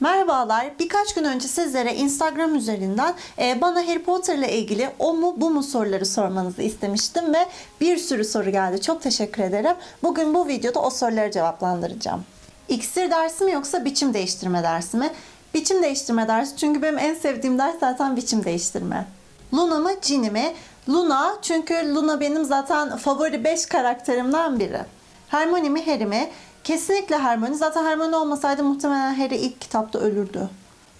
Merhabalar. Birkaç gün önce sizlere Instagram üzerinden e, bana Harry Potter ile ilgili o mu bu mu soruları sormanızı istemiştim ve bir sürü soru geldi. Çok teşekkür ederim. Bugün bu videoda o soruları cevaplandıracağım. İksir dersi mi yoksa biçim değiştirme dersi mi? Biçim değiştirme dersi çünkü benim en sevdiğim ders zaten biçim değiştirme. Luna mı Ginny mi? Luna çünkü Luna benim zaten favori 5 karakterimden biri. Hermione mi Harry mi? Kesinlikle Hermione. Zaten Hermione olmasaydı muhtemelen Harry ilk kitapta ölürdü.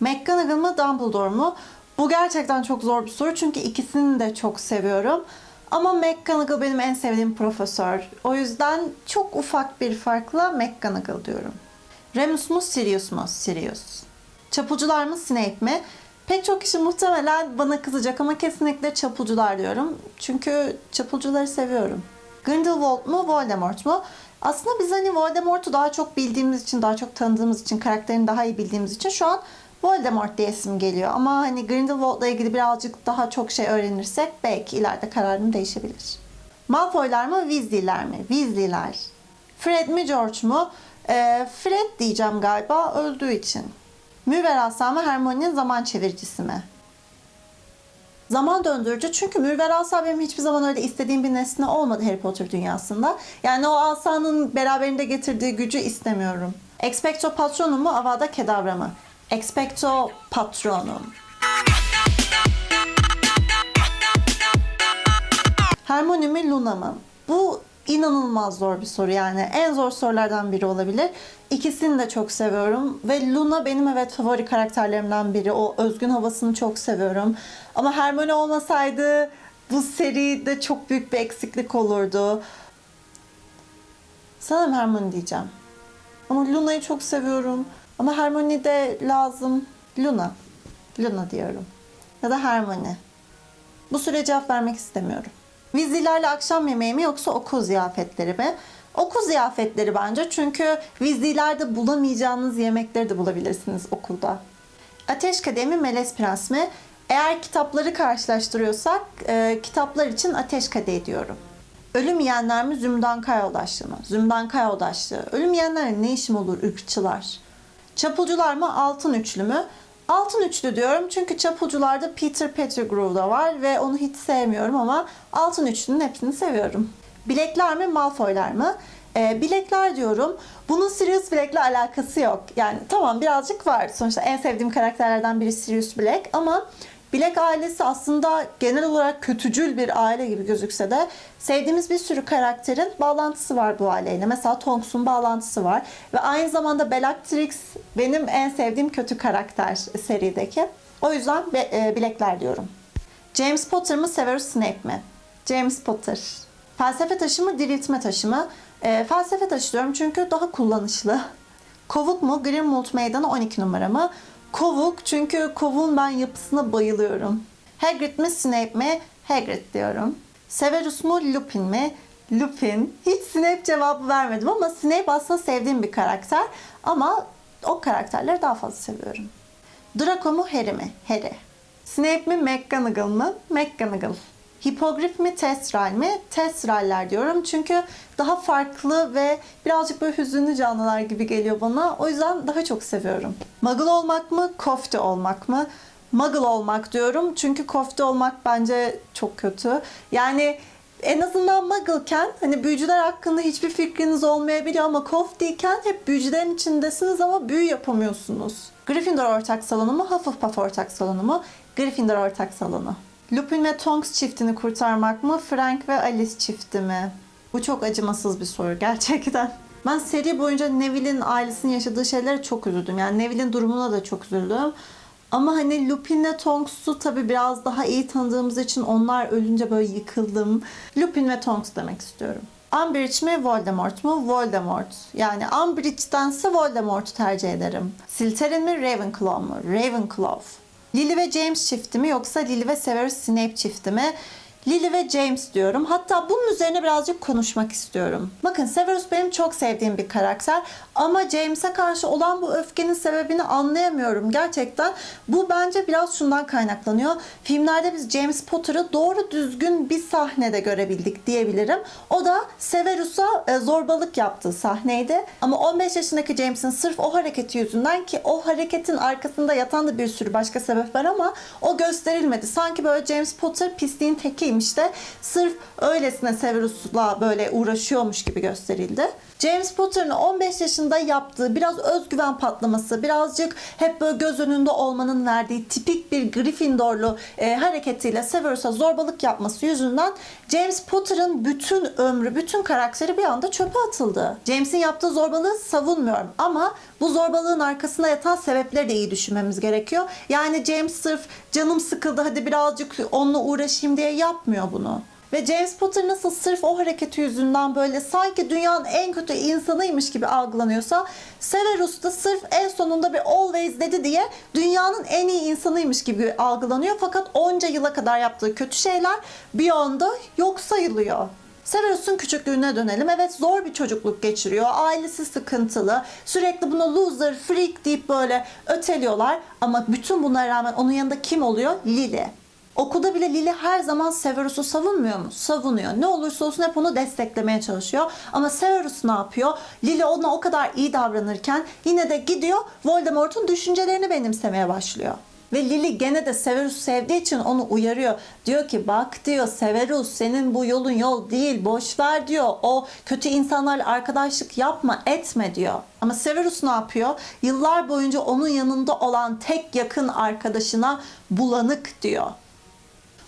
McGonagall mı Dumbledore mu? Bu gerçekten çok zor bir soru çünkü ikisini de çok seviyorum. Ama McGonagall benim en sevdiğim profesör. O yüzden çok ufak bir farkla McGonagall diyorum. Remus mu Sirius mu? Sirius. Çapulcular mı Snape mi? Pek çok kişi muhtemelen bana kızacak ama kesinlikle çapulcular diyorum. Çünkü çapulcuları seviyorum. Grindelwald mu Voldemort mu? Aslında biz hani Voldemort'u daha çok bildiğimiz için, daha çok tanıdığımız için, karakterini daha iyi bildiğimiz için şu an Voldemort diye isim geliyor. Ama hani Grindelwald'la ilgili birazcık daha çok şey öğrenirsek belki ileride kararım değişebilir. Malfoylar mı Weasley'ler mi? Weasley'ler. Fred mi George mu? Ee, Fred diyeceğim galiba öldüğü için. Mürver mı Hermione'nin zaman çeviricisi mi? Zaman döndürücü çünkü Mürver Asa benim hiçbir zaman öyle istediğim bir nesne olmadı Harry Potter dünyasında. Yani o asanın beraberinde getirdiği gücü istemiyorum. Expecto Patronum mu Avada Kedavra mı? Expecto Patronum. Hermione mi Luna mı? İnanılmaz zor bir soru yani. En zor sorulardan biri olabilir. İkisini de çok seviyorum. Ve Luna benim evet favori karakterlerimden biri. O özgün havasını çok seviyorum. Ama Hermione olmasaydı bu seride çok büyük bir eksiklik olurdu. Sanırım Hermione diyeceğim. Ama Luna'yı çok seviyorum. Ama Hermione de lazım. Luna. Luna diyorum. Ya da Hermione. Bu süre cevap vermek istemiyorum. Vizilerle akşam yemeği mi yoksa okul ziyafetleri mi? Okul ziyafetleri bence çünkü vizilerde bulamayacağınız yemekleri de bulabilirsiniz okulda. Ateş Kadehi mi Melez Prens mi? Eğer kitapları karşılaştırıyorsak e, kitaplar için Ateş Kadehi diyorum. Ölüm yiyenler mi Zümrüdan Kayoldaşlı mı? Zümrüdan Kayoldaşlı. Ölüm yiyenlerle ne işim olur ırkçılar? Çapulcular mı Altın Üçlü mü? Altın Üçlü diyorum çünkü çapulcularda Peter Pettigrew da var ve onu hiç sevmiyorum ama Altın Üçlü'nün hepsini seviyorum. Bilekler mi Malfoylar mı? Ee, bilekler diyorum. Bunun Sirius Black'le alakası yok. Yani tamam birazcık var. Sonuçta en sevdiğim karakterlerden biri Sirius Black ama Black ailesi aslında genel olarak kötücül bir aile gibi gözükse de sevdiğimiz bir sürü karakterin bağlantısı var bu aileyle. Mesela Tonks'un bağlantısı var. Ve aynı zamanda Bellatrix benim en sevdiğim kötü karakter serideki. O yüzden e, bilekler diyorum. James Potter mı Severus Snape mi? James Potter. Felsefe taşı mı diriltme taşı mı? E, felsefe taşı diyorum çünkü daha kullanışlı. Kovuk mu Grimmauld Meydanı 12 numara mı? Kovuk çünkü kovuğun ben yapısına bayılıyorum. Hagrid mi Snape mi? Hagrid diyorum. Severus mu Lupin mi? Lupin. Hiç Snape cevabı vermedim ama Snape aslında sevdiğim bir karakter. Ama o karakterleri daha fazla seviyorum. Draco mu Harry mi? Harry. Snape mi McGonagall mı? McGonagall. Hipogrif mi Testral mi? Testraller diyorum çünkü daha farklı ve birazcık böyle hüzünlü canlılar gibi geliyor bana. O yüzden daha çok seviyorum. Muggle olmak mı? Kofte olmak mı? Muggle olmak diyorum çünkü kofte olmak bence çok kötü. Yani en azından muggle'ken hani büyücüler hakkında hiçbir fikriniz olmayabiliyor ama kofteyken hep büyücülerin içindesiniz ama büyü yapamıyorsunuz. Gryffindor ortak salonu mu, Hufflepuff ortak salonu mu? Gryffindor ortak salonu. Lupin ve Tonks çiftini kurtarmak mı, Frank ve Alice çifti mi? Bu çok acımasız bir soru gerçekten. Ben seri boyunca Neville'in ailesinin yaşadığı şeylere çok üzüldüm. Yani Neville'in durumuna da çok üzüldüm. Ama hani Lupin'le Tonks'u tabii biraz daha iyi tanıdığımız için onlar ölünce böyle yıkıldım. Lupin ve Tonks demek istiyorum. Umbridge mi Voldemort mu? Voldemort. Yani Umbridge'dense Voldemort'u tercih ederim. Slytherin mi Ravenclaw mu? Ravenclaw. Lily ve James çifti mi yoksa Lily ve Severus Snape çifti mi? Lily ve James diyorum. Hatta bunun üzerine birazcık konuşmak istiyorum. Bakın Severus benim çok sevdiğim bir karakter Ama James'e karşı olan bu öfkenin sebebini anlayamıyorum gerçekten. Bu bence biraz şundan kaynaklanıyor. Filmlerde biz James Potter'ı doğru düzgün bir sahnede görebildik diyebilirim. O da Severus'a e, zorbalık yaptığı sahneydi. Ama 15 yaşındaki James'in sırf o hareketi yüzünden ki o hareketin arkasında yatan da bir sürü başka sebep var ama o gösterilmedi. Sanki böyle James Potter pisliğin tekiymiş de sırf öylesine Severus'la böyle uğraşıyormuş gibi gösterildi. James Potter'ın 15 yaşında yaptığı biraz özgüven patlaması, birazcık hep böyle göz önünde olmanın verdiği tipik bir Gryffindorlu e, hareketiyle Severus'a zorbalık yapması yüzünden James Potter'ın bütün ömrü, bütün karakteri bir anda çöpe atıldı. James'in yaptığı zorbalığı savunmuyorum ama bu zorbalığın arkasında yatan sebepleri de iyi düşünmemiz gerekiyor. Yani James sırf canım sıkıldı hadi birazcık onunla uğraşayım diye yapmıyor bunu. Ve James Potter nasıl sırf o hareketi yüzünden böyle sanki dünyanın en kötü insanıymış gibi algılanıyorsa Severus da sırf en sonunda bir always dedi diye dünyanın en iyi insanıymış gibi algılanıyor. Fakat onca yıla kadar yaptığı kötü şeyler bir anda yok sayılıyor. Severus'un küçüklüğüne dönelim. Evet zor bir çocukluk geçiriyor. Ailesi sıkıntılı. Sürekli buna loser, freak deyip böyle öteliyorlar. Ama bütün bunlara rağmen onun yanında kim oluyor? Lily. Okulda bile Lily her zaman Severus'u savunmuyor mu? Savunuyor. Ne olursa olsun hep onu desteklemeye çalışıyor. Ama Severus ne yapıyor? Lily ona o kadar iyi davranırken yine de gidiyor Voldemort'un düşüncelerini benimsemeye başlıyor. Ve Lily gene de Severus sevdiği için onu uyarıyor. Diyor ki bak diyor Severus senin bu yolun yol değil boş ver diyor. O kötü insanlarla arkadaşlık yapma etme diyor. Ama Severus ne yapıyor? Yıllar boyunca onun yanında olan tek yakın arkadaşına bulanık diyor.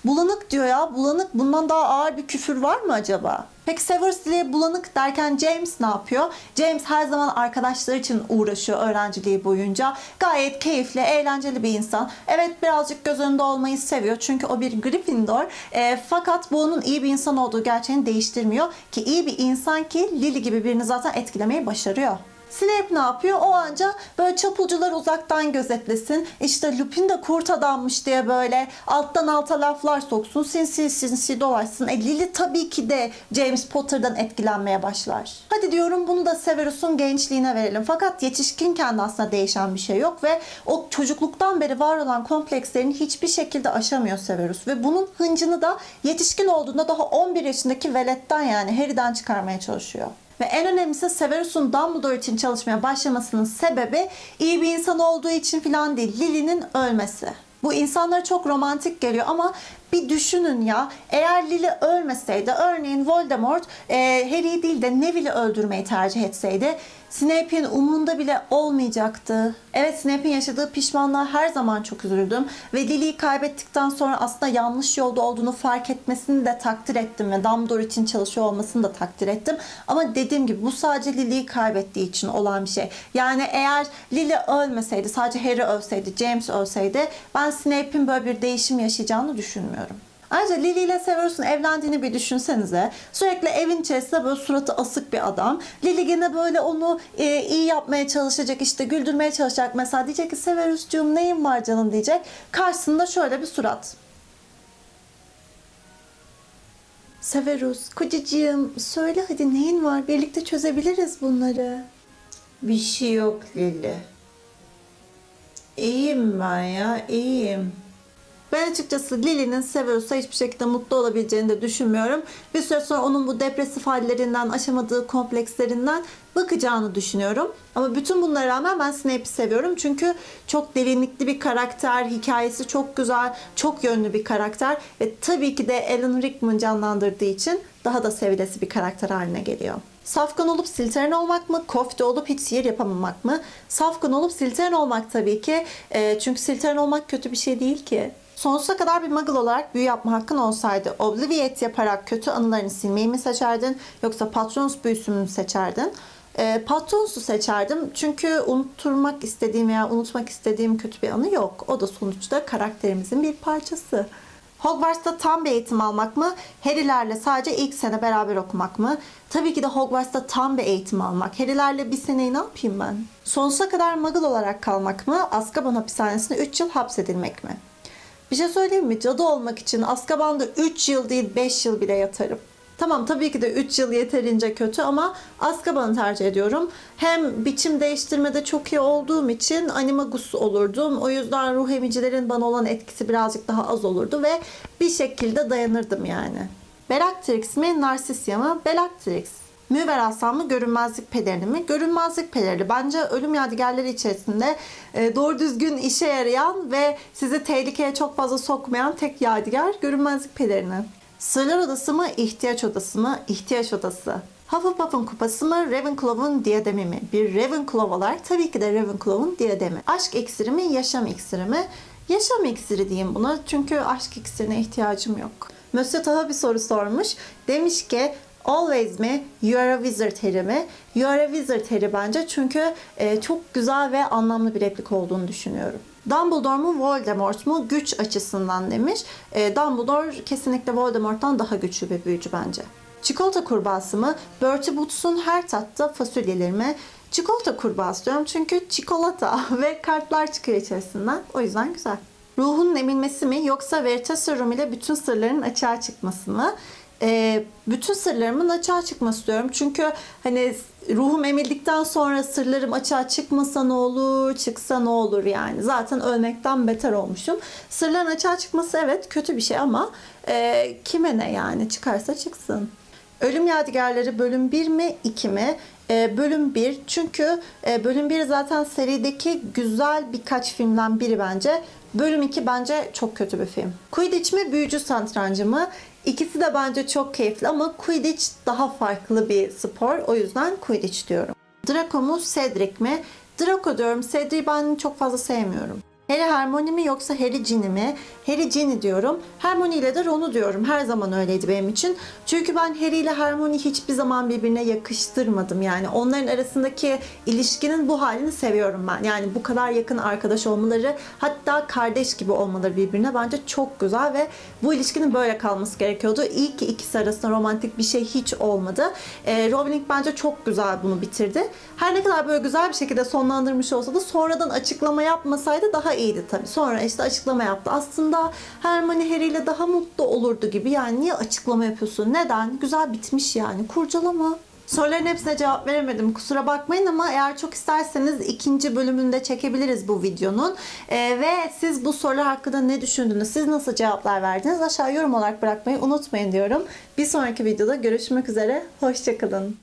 Bulanık diyor ya. Bulanık bundan daha ağır bir küfür var mı acaba? Peki Severus Lily'e bulanık derken James ne yapıyor? James her zaman arkadaşları için uğraşıyor öğrenciliği boyunca. Gayet keyifli, eğlenceli bir insan. Evet birazcık göz önünde olmayı seviyor. Çünkü o bir Gryffindor. E, fakat bu onun iyi bir insan olduğu gerçeğini değiştirmiyor. Ki iyi bir insan ki Lily gibi birini zaten etkilemeyi başarıyor. Snape ne yapıyor? O anca böyle çapulcuları uzaktan gözetlesin. İşte Lupin de kurt adammış diye böyle alttan alta laflar soksun. Sinsi sinsi dolaşsın. E Lily tabii ki de James Potter'dan etkilenmeye başlar. Hadi diyorum bunu da Severus'un gençliğine verelim. Fakat yetişkinken de aslında değişen bir şey yok ve o çocukluktan beri var olan komplekslerini hiçbir şekilde aşamıyor Severus. Ve bunun hıncını da yetişkin olduğunda daha 11 yaşındaki veletten yani Harry'den çıkarmaya çalışıyor. Ve en önemlisi Severus'un Dumbledore için çalışmaya başlamasının sebebi iyi bir insan olduğu için falan değil. Lily'nin ölmesi. Bu insanlara çok romantik geliyor ama bir düşünün ya eğer Lily ölmeseydi örneğin Voldemort e, Harry'i değil de Neville'i öldürmeyi tercih etseydi Snape'in umurunda bile olmayacaktı. Evet Snape'in yaşadığı pişmanlığa her zaman çok üzüldüm ve Lily'yi kaybettikten sonra aslında yanlış yolda olduğunu fark etmesini de takdir ettim ve Dumbledore için çalışıyor olmasını da takdir ettim. Ama dediğim gibi bu sadece Lily'yi kaybettiği için olan bir şey. Yani eğer Lily ölmeseydi, sadece Harry ölseydi, James ölseydi ben Snape'in böyle bir değişim yaşayacağını düşünmüyorum. Ayrıca Lily ile Severus'un evlendiğini bir düşünsenize. Sürekli evin içerisinde böyle suratı asık bir adam. Lily gene böyle onu e, iyi yapmaya çalışacak, işte güldürmeye çalışacak. Mesela diyecek ki Severus'cuğum neyin var canım diyecek. Karşısında şöyle bir surat. Severus, kocacığım söyle hadi neyin var? Birlikte çözebiliriz bunları. Bir şey yok Lili. İyiyim ben ya, iyiyim. Ben açıkçası Lily'nin Severus'a hiçbir şekilde mutlu olabileceğini de düşünmüyorum. Bir süre sonra onun bu depresif hallerinden, aşamadığı komplekslerinden bakacağını düşünüyorum. Ama bütün bunlara rağmen ben Snape'i seviyorum. Çünkü çok derinlikli bir karakter, hikayesi çok güzel, çok yönlü bir karakter. Ve tabii ki de Alan Rickman canlandırdığı için daha da sevilesi bir karakter haline geliyor. Safkan olup Slytherin olmak mı? Kofte olup hiç sihir yapamamak mı? Safkan olup Slytherin olmak tabii ki. E, çünkü Slytherin olmak kötü bir şey değil ki. Sonsuza kadar bir muggle olarak büyü yapma hakkın olsaydı Obliviate yaparak kötü anılarını silmeyi mi seçerdin yoksa Patronus büyüsünü mü seçerdin? E, Patronus'u seçerdim çünkü unutturmak istediğim veya unutmak istediğim kötü bir anı yok. O da sonuçta karakterimizin bir parçası. Hogwarts'ta tam bir eğitim almak mı? Harry'lerle sadece ilk sene beraber okumak mı? Tabii ki de Hogwarts'ta tam bir eğitim almak. Harry'lerle bir seneyi ne yapayım ben? Sonsuza kadar muggle olarak kalmak mı? Azkaban hapishanesinde 3 yıl hapsedilmek mi? Bir şey söyleyeyim mi? Cadı olmak için Azkaban'da 3 yıl değil 5 yıl bile yatarım. Tamam tabii ki de 3 yıl yeterince kötü ama Azkaban'ı tercih ediyorum. Hem biçim değiştirmede çok iyi olduğum için animagus olurdum. O yüzden ruh emicilerin bana olan etkisi birazcık daha az olurdu ve bir şekilde dayanırdım yani. Bellatrix mi, Narsisya mı? Bellatrix. Müver Aslan mı, görünmezlik pelerini mi? Görünmezlik pelerini. Bence ölüm yadigarları içerisinde e, doğru düzgün işe yarayan ve sizi tehlikeye çok fazla sokmayan tek yadigar görünmezlik pelerini. Sırlar odası mı, ihtiyaç odası mı? İhtiyaç odası. Hufflepuff'un kupası mı, Ravenclaw'un diyademi mi? Bir Ravenclaw olarak tabii ki de Ravenclaw'un diyademi. Aşk iksiri mi, yaşam iksiri mi? Yaşam iksiri diyeyim buna çünkü aşk iksirine ihtiyacım yok. Monsieur Taha bir soru sormuş. Demiş ki Always mi? You are a wizard Harry mi? You are a wizard Harry bence çünkü e, çok güzel ve anlamlı bir replik olduğunu düşünüyorum. Dumbledore mu Voldemort mu güç açısından demiş. E, Dumbledore kesinlikle Voldemort'tan daha güçlü bir büyücü bence. Çikolata kurbağası mı? Bertie Boots'un her tatta fasulyeleri mi? Çikolata kurbağası diyorum çünkü çikolata ve kartlar çıkıyor içerisinden. O yüzden güzel. Ruhun emilmesi mi yoksa Veritaserum ile bütün sırların açığa çıkması mı? Ee, bütün sırlarımın açığa çıkması diyorum. Çünkü hani ruhum emildikten sonra sırlarım açığa çıkmasa ne olur, çıksa ne olur yani. Zaten ölmekten beter olmuşum. Sırların açığa çıkması evet kötü bir şey ama e, kime ne yani çıkarsa çıksın. Ölüm Yadigarları bölüm 1 mi 2 mi? Ee, bölüm 1 çünkü e, bölüm 1 zaten serideki güzel birkaç filmden biri bence. Bölüm 2 bence çok kötü bir film. Quidditch mi büyücü satrancı mı? İkisi de bence çok keyifli ama Quidditch daha farklı bir spor. O yüzden Quidditch diyorum. Draco mu Cedric mi? Draco diyorum. Cedric'i ben çok fazla sevmiyorum. Harry Hermione mi yoksa Harry Ginny mi? Harry Ginny diyorum. Hermione ile de Ron'u diyorum. Her zaman öyleydi benim için. Çünkü ben Harry ile Hermione hiçbir zaman birbirine yakıştırmadım. Yani onların arasındaki ilişkinin bu halini seviyorum ben. Yani bu kadar yakın arkadaş olmaları hatta kardeş gibi olmaları birbirine bence çok güzel ve bu ilişkinin böyle kalması gerekiyordu. İyi ki ikisi arasında romantik bir şey hiç olmadı. Ee, Rowling bence çok güzel bunu bitirdi. Her ne kadar böyle güzel bir şekilde sonlandırmış olsa da sonradan açıklama yapmasaydı daha iyiydi tabii. Sonra işte açıklama yaptı. Aslında Hermione Harry ile daha mutlu olurdu gibi. Yani niye açıklama yapıyorsun? Neden? Güzel bitmiş yani. Kurcalama. Soruların hepsine cevap veremedim. Kusura bakmayın ama eğer çok isterseniz ikinci bölümünde çekebiliriz bu videonun. Ee, ve siz bu sorular hakkında ne düşündünüz? Siz nasıl cevaplar verdiniz? Aşağı yorum olarak bırakmayı unutmayın diyorum. Bir sonraki videoda görüşmek üzere. Hoşçakalın.